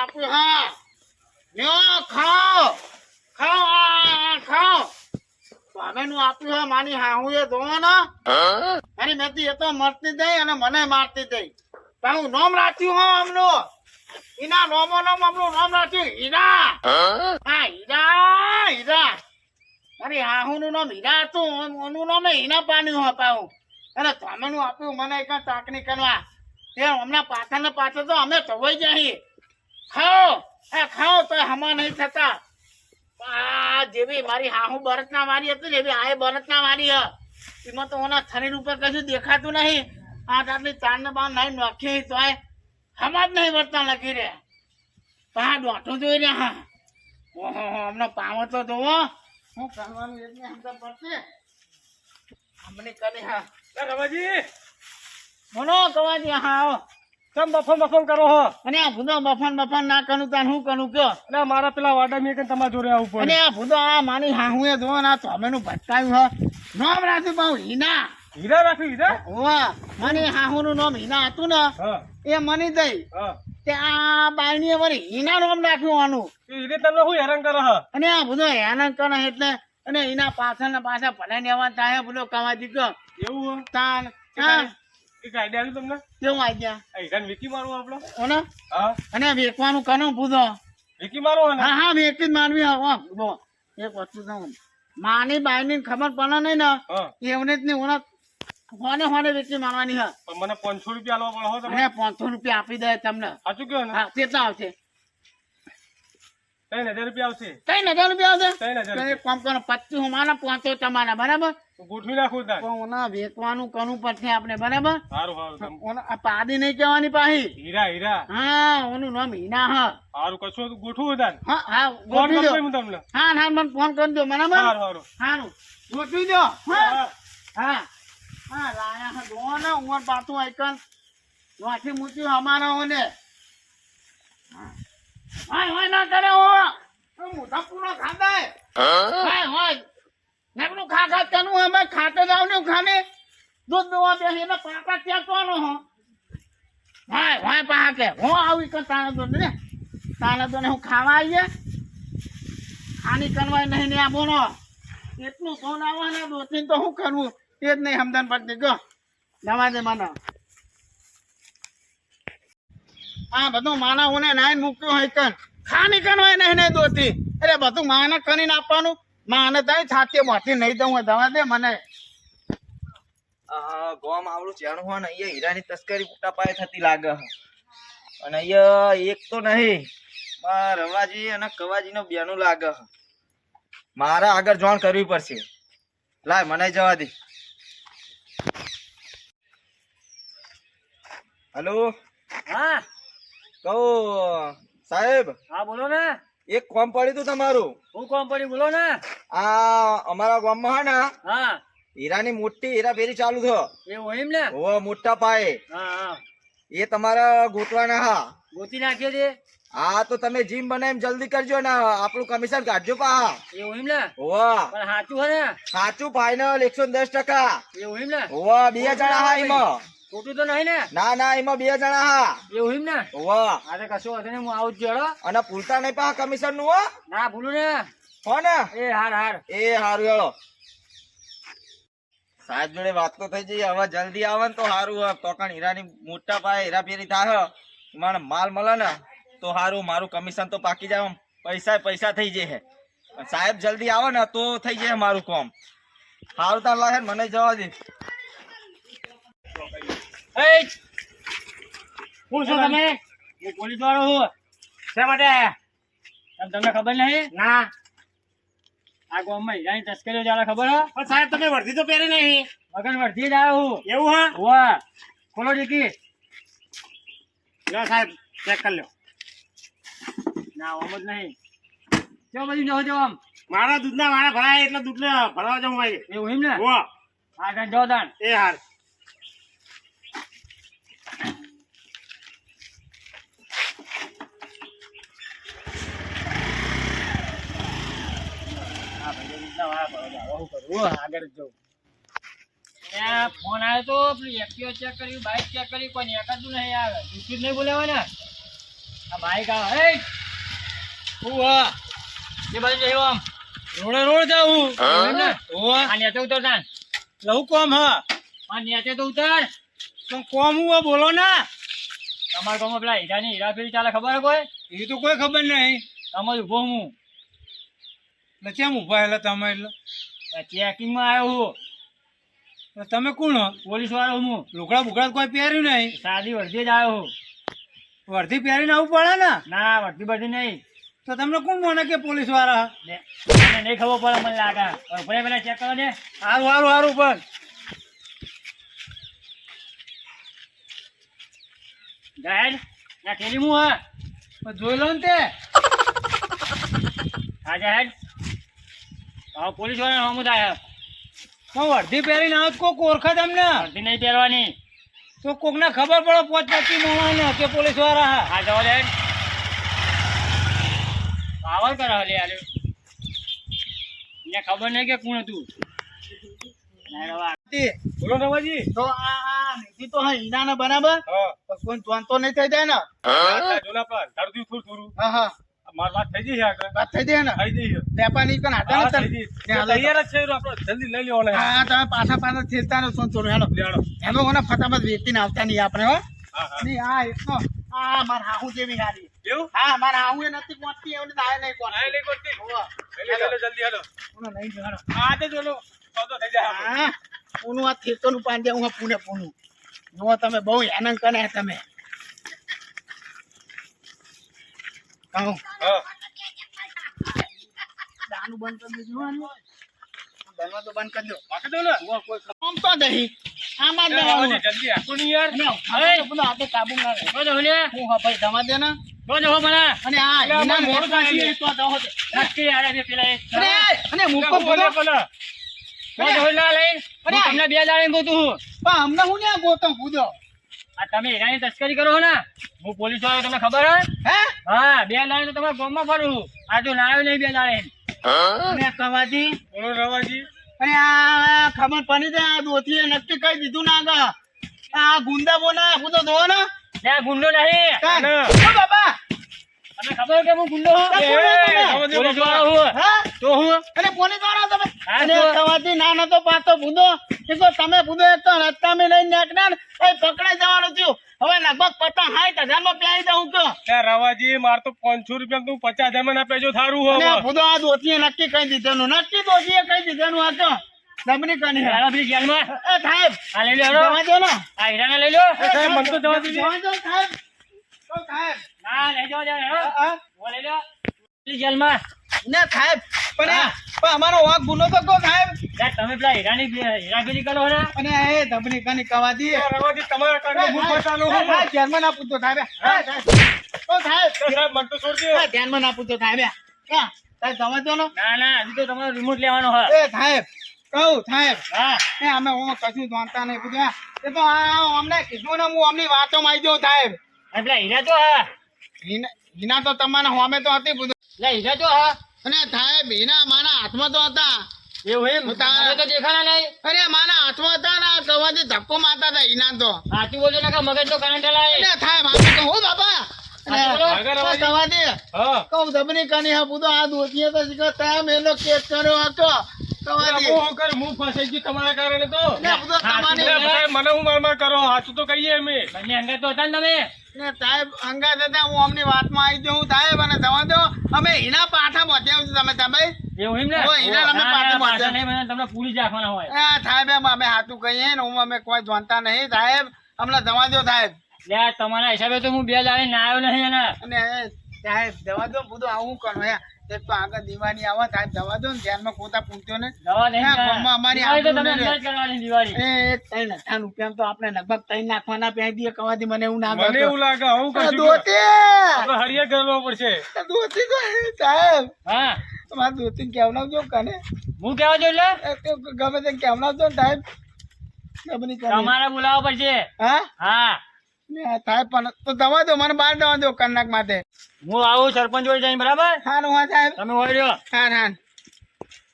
આપ્યું હા. લ્યો ખાઓ. ખાઓ ખાઓ. સ્વામીનું આપ્યું હા માની હાહુ એ જોવો ને મારી મેથી એ તો મરતી દઈ અને મને મારતી દઈ. પણ હું નોમ રાખ્યું, હો આમનું ઈના નોમો નોમ અમનું નોમ રાખ્યું, હીરા. હા, હીરા હીરા. મારી હાહુનું નામ હીરા હતું ઓનું નામ હીના પાણી અપાયું અને સ્વામીનું આપ્યું, મને એક ચાકણી કરવા. તે હમણાં પાછળ ને પાછળ તો અમે ધોવાઈ જઈએ. ખાઓ. એ ખાઓ તો હમા નહીં થતા. આ જેવી મારી હાહુ બરતના મારી હતી ને એવી આ બરતના મારી હ. એમાં તો ઓના શરીર ઉપર કશું દેખાતું નહીં. આ આટલી ચાર ને બાર નાઈ નાખી તો હમા જ નહીં વર્તા લખી રે પા દોઢું જોઈ રહ્યા હા. ઓહો હમણાં પાવો તો જોવો. હું કરવાનું એટલે સમજ પડશે. હમણે કરે હા. રવાજી. બોલો કવાજી હા આવો. કેમ બફન બફન કરો હો. અને આ ભૂદો બફન બફાન ના કરું તાન હું કરું કયો? અને મારા પેલા વાડા મેં તમારા જોડે અને પડે. આ ભૂદો આ માની હાહુએ જો ને આ ચોમેનું ભટકાયું હ. નામ રાખ્યું બહુ હીના. હીરા રાખ્યું હીરા? હોવા માની હાહુનું નામ હીના હતું ને એ મની દઈ. હા. તે આ બાયણીએ વળી હીના નામ રાખ્યું આનું. હીરે તમને શું હેરાન કરે હા? અને આ ભૂદો હેરાન કરે એટલે અને એના પાછળ ને પાછળ ભલે નેવા થાય કવાજી દીધો. એવું તાન હા. એક આઈડિયા આવ્યું તમને? કેવું આઈડિયા આ હીરાને વિકી મારું ઓને? હા. અને વેચવાનું કનો પૂછો વિકી મારવો હા હા જ હા ભૂદો એક વસ્તુ કહું માની ખબર પડે નહીં ને એમને જ નહીં ઓના હોને હોને વેચી મારવાની હા. મને પાંચસો રૂપિયા આલવા પડે તમે. પાંચસો રૂપિયા આપી દે તમને. સાચું કયો હા કેટલા આવશે? ત્રણ હજાર રૂપિયા આવશે. કઈ હજાર રૂપિયા આવશે? ત્રણ હજાર કામ કરો પચીસ મારા પાંચસો તમારા બરાબર? ગોઠવી નાખું તાર. ઓના વેચવાનું કરવું પડશે આપણે બરાબર? સારું સારું ઓના આ પાડી નહીં કહેવાની પાહી. હીરા હીરા. હા ઓનું નામ હીના હા. સારું કશું ગોઠવું તાર. હા હા ગોઠવી દો. હું તમને. હા હા મને ફોન કરી દો બરાબર? સારું સારું. સારું. ગોઠવી દો હા? હા. હા. હા. લાયા હા જો ઉમર પાછું આઈકન. વાંચી મૂક્યું અમારા ઓને. હાય હોય ના કરે હો. મોટા મોઢા પૂરો ખાધા. હાય હોય. નકરું ખા ખા કનું અમે ખાતે ને ખાને દૂધ દોવા બેસી ને પાકા ત્યાં કોનો હો? ભાઈ ભાઈ પા હું આવી કર તાણે તો ને તો ને હું ખાવા આવીએ. ખાની કરવાય નહીં ને આ બોલો એટલું સોન આવે ને દોસ્તી તો શું કરવું એ જ નહીં સમજણ પડતી. ગયો જવા દે મને. આ બધું માના હું નાઈન મૂક્યું હોય ખાની કરવાય નહીં નહીં દોતી એટલે બધું માના કરીને આપવાનું. માને તઈ છાતી મોતી નહીં દઉં જવા દે મને. આ ગોમ આવડું ચેણું હોય ને અહીંયા હીરાની તસ્કરી મોટા પાયે થતી લાગે અને અહીંયા એક તો નહીં માં રવાજી અને કવાજીનો બેનું લાગે. મારે આગળ જોણ કરવી પડશે. લાય મને જવા દે. હલો? હા. કહો સાહેબ? હા બોલો ને. એક કોમ પડ્યું હતું તમારું. હું કોમ પડ્યું? બોલો ને. આ અમારા ગામમાં હે ને હા. હીરાની મોટી હીરા ફેરી ચાલુ થયો. એવું એમ ને? ઓ મોટા પાયે. હા હા. એ તમારે ગોતવાના હા. ગોતી નાખીએ છે હા તો તમે જીમ બનાવીને જલ્દી કરજો ને આપણું કમિશન કાઢજો પા. એવું એમ ને? હોવા પણ સાચું હે ને? સાચું ફાઈનલ એકસો દસ ટકા. એવું એમ ને? હોવા બે જણા હા એમાં. ખોટું તો નહીં ને? ના ના એમાં બે જણા હા. એવું એમ ને? વાહ અરે કશું હતું ને હું આવું જ જોડો. અને ભૂલતા નહીં પા કમિશનનું હો. ના ભૂલું ને. હો ને. એ હાર હાર. એ હારું હેળો. સાહેબ જોડે વાત તો થઈ જઈ હવે જલ્દી આવે ને તો સારું હોય તો કણ હીરાની મોટા પાયે હીરા ફેરી થાય મને માલ મળે ને તો સારું મારું કમિશન તો પાકી જાય પૈસા પૈસા થઈ જાય સાહેબ જલ્દી આવે ને તો થઈ જાય મારું કોમ. સારું તાર લાગે મને જવા દે. કોણ છો તમે? હું પોલીસ વાળો છું. શા માટે એમ તમને ખબર નહીં? ના. આ ગામમાં હીરાની તસ્કરીઓ ચાલે ખબર હે? પણ સાહેબ તમે વર્ધી તો પહેરી નહીં. વગર વર્ધી જ આવ્યો હું. એવું હા? વાહ ખોલો ડીકી. લો સાહેબ ચેક કરી લો ના જ નહીં. જો બધી જો આમ? મારા દૂધના મારા ભરાય એટલે દૂધ ભરાવા જવું એવું એમ ને? ઓ હા જો તાન એ હાર હા ભાઈ રીતના વાળા ભરવા કરું આગળ જ. ફોન આવ્યો તો પેલી એક્ટિવા ચેક કર્યું બાઇક ચેક કરી કોઈ નીકળતું નહીં આવે દૂધ નહીં બોલાવે ને આ બાઈક આ હે હું હા એ બાજુ જઈ આમ. રોડે રોડ જાઉં આ નેચે કોમ હા. આ નેચે તો ઉતર. તો કોમ હું બોલો ના. તમારા ગામમાં પેલા હીરાની હીરાફેરી ચાલે ખબર હે કોઈ? એ તો કોઈ ખબર નહીં. તમારું ઊભો હું. એટલે કેમ ઊભા એટલે તમે? એટલે ચેકિંગમાં આવ્યો હું. તો તમે કોણ? પોલીસ વાળો હું. લુકડા બુકડા કોઈ પહેર્યું નહીં. સાદી વર્ધી જ આવ્યો હું. વર્ધી પહેરીને આવવું પડે ને? ના વર્ધી બધી નહીં. તો તમને કોણ મને કે પોલીસવાળા? મને નહીં ખબર પડે મને લાગે. ભલે પેલા ચેક કરો દે સારું સારું સારું પણ જાહેર? ના કેલી હું. હા જોઈ લો ને તે. હા જાહેર? હા પોલીસવાળા થાય પણ વર્ધી પહેરીને આવો કોક ઓળખે તમને વર્ધી નહીં પહેરવાની. તો કોકને ખબર પડે પોચ પચી મોણાને કે પોલીસવાળા હા. હા જવા દે. પાવર કરે હલે આલે એને ખબર નહીં કે કોણ હતું. બોલો રવાજી. તો આ આ નીતિ તો હા ઈનાને બરાબર. હા. તો કોઈ ચોંતો નહીં થઈ જાય ને. જોલા પર. ધરતી થોડું થોડું. હા હા. વાત થઈ જઈ વાત થઈ જાય ને? લેપાની કણ હાટા ને. તૈયાર જ છે આપણે જલ્દી લઈ લેવાના. હા તમે પાછા પાછા થેલતા નો શું થોડું હેલો. એનો કોને ફટાફટ વેચીને આવતા નહીં આપણે હો. નહીં આ એકનો આ માર હાહુ જેવી ગાડી એવું? હા માર હાહુ એ નથી પહોંચતી એવું આ નહીં આ નહીં લઈ. લઈ લઈ લે, જલ્દી હાલો. કોને નહીં જોવાનો. આ તે જોલો તો થઈ જાય હા પૂનું આ થેતોનું પાંજે હું પૂને પૂનું જો તમે બહુ હેનંગ કરે તમે કહું હા. દાનું બંધ કરી દેજો હો તો બંધ કરી દો. વાંકે દો ને. આમ તો દહીં. આમાં દેવાનું. જલ્દી આપો. ને યાર હવે બધું હાથે કાબુ ના રહે. જો હું હા ભાઈ દે ને. મને. અને આ એટલે હિના આમાં મોડું થાય તો દો. દે. નક્કી આરે છે પેલા અરે અને મૂકો ઊભો રે બોલો. હું અરે. તમને બે દાડે ગોતું છું. પણ હમણાં હું ને ગોતો કૂદો આ તમે હીરાની તસ્કરી કરો ને. હું પોલીસ વાળો તમને ખબર હે? હે? બે દાડે તો તમારા ગામમાં ફરું આ જો લાવ્યો નહીં બે દાડે. કવાજી. બોલો રવાજી. અને આ ખબર પડી જાય આ દોતીએ નક્કી કઈ દીધું ના આગળ. આ ગુંદા બોના હું તો દો ને. ગુંડો નહીં? બાબા તમને ખબર કે હું ગુંડો રવાજી પોલીસ હું? તો હું? અને પોલીસવાળા તમે. અને તો. ના નતો પાતો બુંદો એ તમે બુંદો તો રસ્તામાં લઈને નીકળ્યા એ પકડાઈ જવાનું થયું. હવે લગભગ પચાસ સાઠ હજારમાં પ્યાઈ દઉં કે. રવાજી માર તો પાંચસો રૂપિયા તું પચાસ હજારમાં આપેજો થારું અને હવે. બુંદો આ દોતીએ નક્કી કહી દીધેલું નક્કી દોતીએ કહી દીધેલું આ તો. કની જેલમાં એ સાહેબ આ લઈ લો હેડો. દો ને. આ હીરાને લઈ લો સાહેબ, મન તો જવા દીધી. સાહેબ. ના. હા લઈ લો જેલમાં. ને સાહેબ પણ આ- પણ અમારો વાંક ગુનો તો કહો સાહેબ. તમે પેલા હીરાની હીરાગીરી કરો ને અને એ ધબની કની કવા દી. રવાજી તમારા કારણે હું બચાલો હું ધ્યાનમાં ના પૂછતો સાહેબ. હા. ઓ સાહેબ. સાહેબ મને તો છોડજો. એ ધ્યાનમાં ના પૂછતો સાહેબ. ક્યાં સાહેબ સમજ દો ને? ના ના હજી તો તમારો રિમોટ લેવાનો હોય. એ સાહેબ કહું સાહેબ. હા. એ અમે હું કશું જાણતા નહીં પૂછ્યા એ તો આ અમને કીધું ને હું અમની વાતોમાં આવી જાઉં સાહેબ. પેલા હીરા તો હા. હિના હિના તો તમારા હોમે તો હતી બધું. પેલા હીરા તો હા. અને સાહેબ હિના મારા હાથમાં તો હતા. એવું એમ? હતા. તો દેખાણા નહીં. અરે મારા હાથમાં હતા ને કવાથી ધક્કો મારતા હતા હિના તો. સાચું બોલ્યો ને કે મગજ તો કરંટ લાય એટલે થાય હો બાપા. આગળ તો હા કહું ધબની કની હા પૂતો આ દોતીએ તો ત્યાં મેલો કેસ કર્યો હતો. કવાથી હું કર હું ફસાઈ ગયું તમારા કારણે તો. એટલે આ બધો હા, તમારી લે, સાહેબ, મને હું માર માર કરો હાચું તો કહીએ અમે. બંને અંગત તો હતા ને તમે? ને સાહેબ અંગાત હતા હું અમની વાતમાં આવી જાઉં સાહેબ અને જવા દો અમે હિના પાઠા પહોંચ્યા છું તમે તમે? એવું એમ ને? હોય, અમે હા, પાછળ પાછળ પાછળ. નહીં, મને તમને પૂરી જ રાખવાના હોય. સાહેબ એમ અમે હાથું કહીએ ને હું અમે કોઈ જાણતા નહીં સાહેબ. અમને દવા દો સાહેબ. લે તમારા હિસાબે તો હું બે દાડે ના આવ્યો નહીં એના. અને સાહેબ દવા દો બધું આવું કરો હે. તો આગળ દિવાળી આવે સાહેબ દો ને ધ્યાનમાં ને. દવા નહીં ગામમાં અમારી દિવાળી તમે અંદાજ કરવાની દિવાળી. એ ત્રણ અઠાણું રૂપિયા તો આપણે લગભગ ત્રણ નાખવાના પ્યાઈ દઈએ કવાથી મને એવું ના મને એવું લાગે હું કશું દોતી હરિયા કરવા પડશે. દોતી તો સાહેબ. હા. તમારે દોતી કેવડાવજો કને? હું કેવા છું એટલે ગમે તે કેવડાવજો ને સાહેબ. તમારે બોલાવવા પડશે. હા? હા. ને પણ તો દવા દો મને બહાર દવા દો કલાક માટે. હું આવું સરપંચ જોડે જઈને બરાબર? હારું હા સાહેબ. તમે હોય રહ્યો. હાર હાર.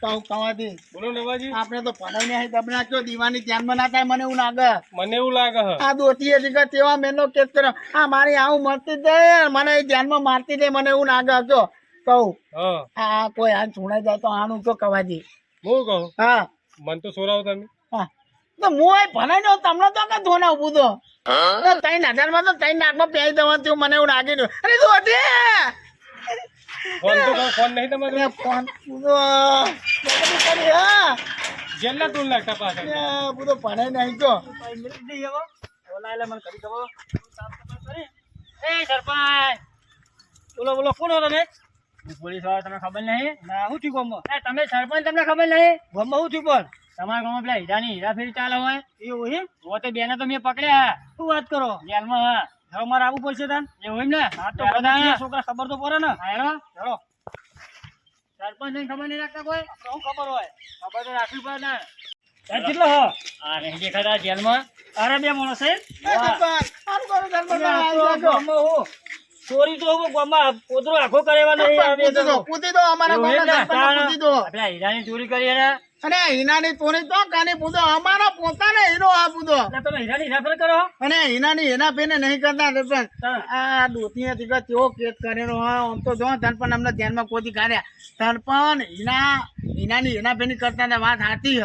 કહું કવાથી બોલો નવાજી આપણે તો ભણાઈ નહીં તમને કયો દીવાની ધ્યાનમાં ના થાય મને એવું લાગે. મને એવું લાગે હ. આ દોતીએ જીગર તેવા મેનો કેસ કર્યો. આ મારી આવું મરતી જાય મને ધ્યાનમાં મારતી જાય મને એવું લાગે હતો કહું હા કોઈ આ સુણાઈ જાય તો આનું તો કવાજી હું કહું. હા. મન તો સોરાવ તમે. હા. તો એ ભણાઈ દઉં તમને તો કે ધોના ઉભું તો? તો ત્રણ હજારમાં તો ત્રણ નાકમાં પ્યાઈ દેવા તું મને એવું લાગી રહ્યું. અરે દોતી ફોન તો ફોન નહીં તમારે? ફોન પૂરો જલ્દી કરી, હા. જેટલા ટોલ લાગતા પાછળ. પૂરો ભણાઈ નહીં કયો એ સરપંચ. બોલો બોલો કોણ હો તમે? પોલીસવાળા તમને ખબર નહીં? ના હું થયું ગામમાં. એ તમે સરપંચ તમને ખબર નહીં? ગામમાં હું થયું પણ? તમારા ગામમાં પેલા હીરાની હીરાફેરી ચાલે હોય? એવું એમ? ઓ તે બેને તો મેં પકડ્યા. શું વાત કરો? જેલમાં હા. હવે મારે આવવું પડશે તાન. એવું એમ ને? હા તો છોકરા ખબર તો પડે ને. હા હેલો હેલો સરપંચ ને ખબર નહીં રાખતા કોઈ? શું ખબર હોય? ખબર તો રાખવી પડે ને. સાહેબ કેટલો હો? આ નહીં દેખાતા જેલમાં. અરે બે માણસ ચોરી તો ગામમાં પોતરો આખો કરેવા નહીં પૂછી દો, તો. પૂછી દો, અમારા ગામના પૂછી દો. આપડે હીરાની ચોરી કરી એને અને હિનાની ચોરી તો કાની પૂછો અમારા પોતાને હીરો આ પૂછો. તમે હીરાની હીરાફેરી કરો. અને હિનાની નહીં કરતા સરપંચ આ દોતીએ દીકરા કેસ કરેલો આમ તો જો ધનપન અમને ધ્યાનમાં કોઈ કાઢ્યા ધનપન હિના હીનાની એના પેની કરતા ને વાત સાચી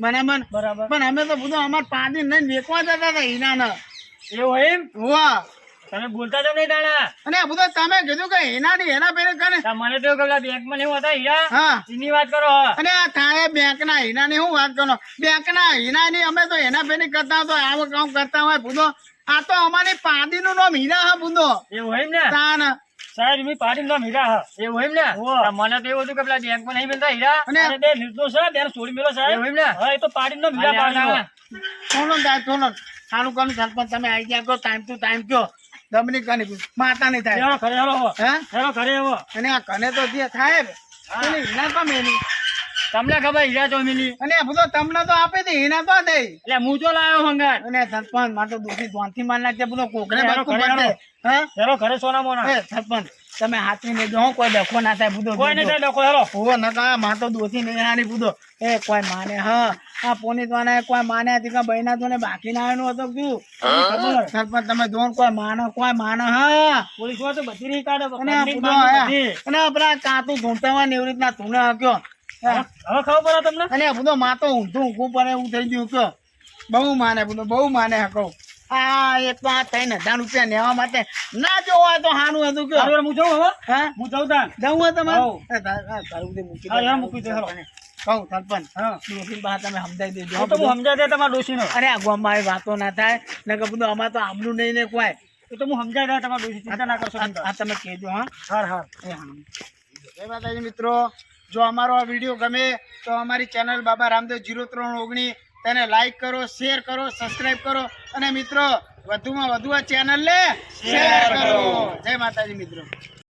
બરાબર બરાબર. પણ અમે તો બધું અમાર પાડી નહીં વેચવા જતા હતા હિનાના એવું એમ? વાહ તમે બોલતા તો નહીં દાણા અને આ બધું તમે કીધું કે હિનાની એના પેને કરે મને તો એવું બેંકમાં બેંકમાં હતા હીરા? હા. એની વાત કરો અને આ થાય બેંક ના હિના ની હું વાત કરો? બેંક ના હિના ની અમે તો એના પેની કરતા તો આવો કામ કરતા હોય ભૂદો આ તો અમારી પાદી નું નામ હીરા હા ભૂદો એવું હોય ને? તાન સાહેબ મેં પાડી નામ હીરા હા. એવું એમ ને? મને તો એવું હતું કે પેલા બેંકમાં નહીં મિલતા હીરા. અને- બે નિર્દોષ છે બે છોડી મેલો સાહેબ. એવું એમ ને? હા એ તો પાડી નામ હીરા પાડી સોનો દાદ સોનો સારું કરું સરપંચ તમે આવી ગયા કહો ટાઈમ ટુ ટાઈમ કયો દમની કની માતા નહીં થાય. હેલો ઘરે હેલો હે? હેલો ઘરે આવો. અને આ કને તો જે થાય એની હિના તો મેની તમને ખબર હીરા તો મિલી? અને બધો તમને તો આપી દે હિના તો દે એટલે હું તો લાયો હંગાર? અને સરપંચ મારે તો દોષી ધોનથી માર નાખજે બધો બાજુ ખરે, પડે હેલો ઘરે સોના મોના હે? સરપંચ. તમે હાથવી નહીં જો કોઈ ડખો ના થાય બધો કોઈ નહીં લોકો હેલો. માં તો દોથી નહીં હાની પૂછો એ કોઈ માને હા. આ પોની તો કોઈ માને હતી કે બહેના તો બાકી ના આવ્યું હતો કયું સરપંચ તમે જો કોઈ માનો કોઈ માને હા. પોલીસવાળા તો બધી રહી કાઢે અને. અને આપણા કાતું ઢૂંઢતા હોય ના એવી રીતના તુને હક્યો. હવે ખબર પડે તમને? અને આ માં તો ઊંધું ઊંઘું પડે એવું થઈ ગયું કયો બહુ માને બધું બહુ માને હકો. આ એક તો આ ત્રણ હજાર રૂપિયા લેવા માટે. ના જોવો હોય તો હાનું હતું હારું, હું જાઉં હવે હા. હું? જઉં તાન જવું હોય તમારે તાર- બધું મૂકી દો, કહું સરપંચ તમે દેજો. તો હું દે તમારા ડોશીનો. અરે આ ગામમાં વાતો ના થાય. નકર બધું અમારે તો આમનું નહીં ને કોઈ. એ તો હું સમજાય દે તમારા ડોસી ચિંતા ના કરશો આ તમે કહેજો હા. હાર હાર. જય માતાજી મિત્રો. જો અમારો આ વીડિયો ગમે તો અમારી ચેનલ બાબા રામદેવ જીરો ત્રણ ઓગણીસ તેને લાઈક કરો શેર કરો સબસ્ક્રાઇબ કરો. અને મિત્રો વધુમાં વધુ આ ચેનલ ને શેર કરો. જય માતાજી મિત્રો.